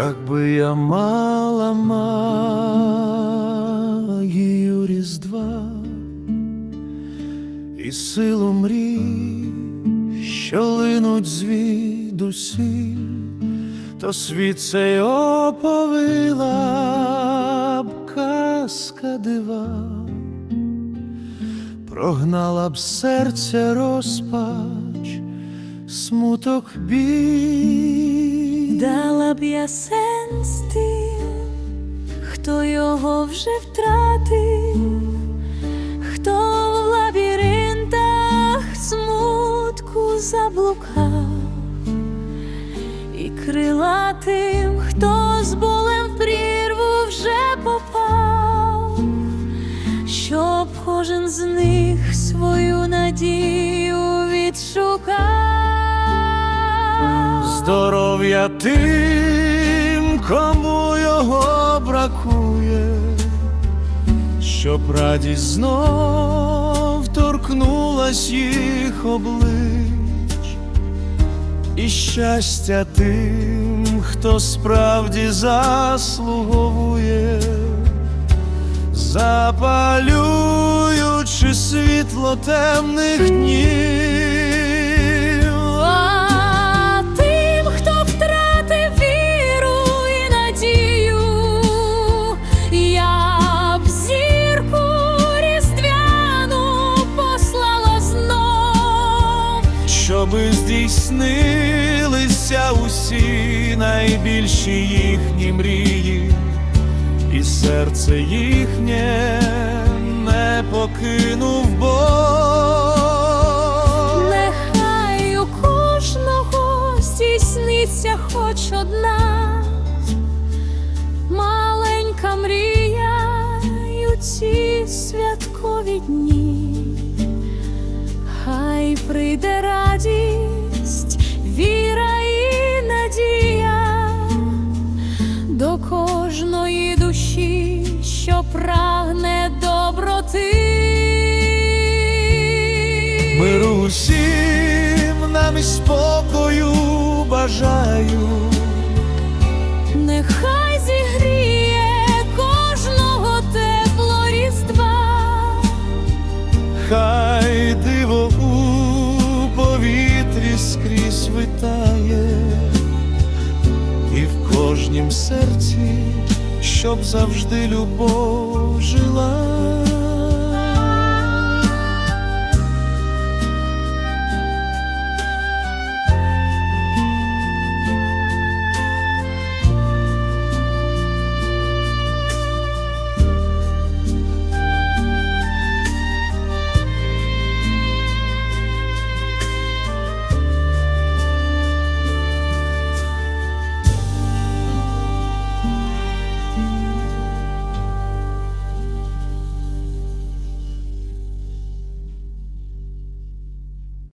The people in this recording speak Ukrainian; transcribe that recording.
яка мала магію різдва і силу мрій, що линуть звідусіль, то світ цей оповила б казка дива, прогнала б серця розпач, смуток біль. Дала б я сенс тим, хто його вже втратив, хто в лабіринтах смутку заблукав, і крила тим, хто з болем в прірву вже попав, щоб кожен з них свою надію відшукав. Здоров'я тим, кому його бракує, щоб радість знов торкнулась їх облич, і щастя тим, хто справді заслуговує, запалюючи світло темних днів. Здійснилися усі найбільші їхні мрії, і серце їхнє не покинув Бог. нехай у кожного здійсниться хоч одна маленька мрія й у ці святкові дні. Хай прийде радість, прагне доброти. Миру усім нам і спокою бажаю. Нехай зігріє кожного тепло різдва. Хай диво у повітрі скрізь витає, і в кожнім серці, щоб завжди любов жила.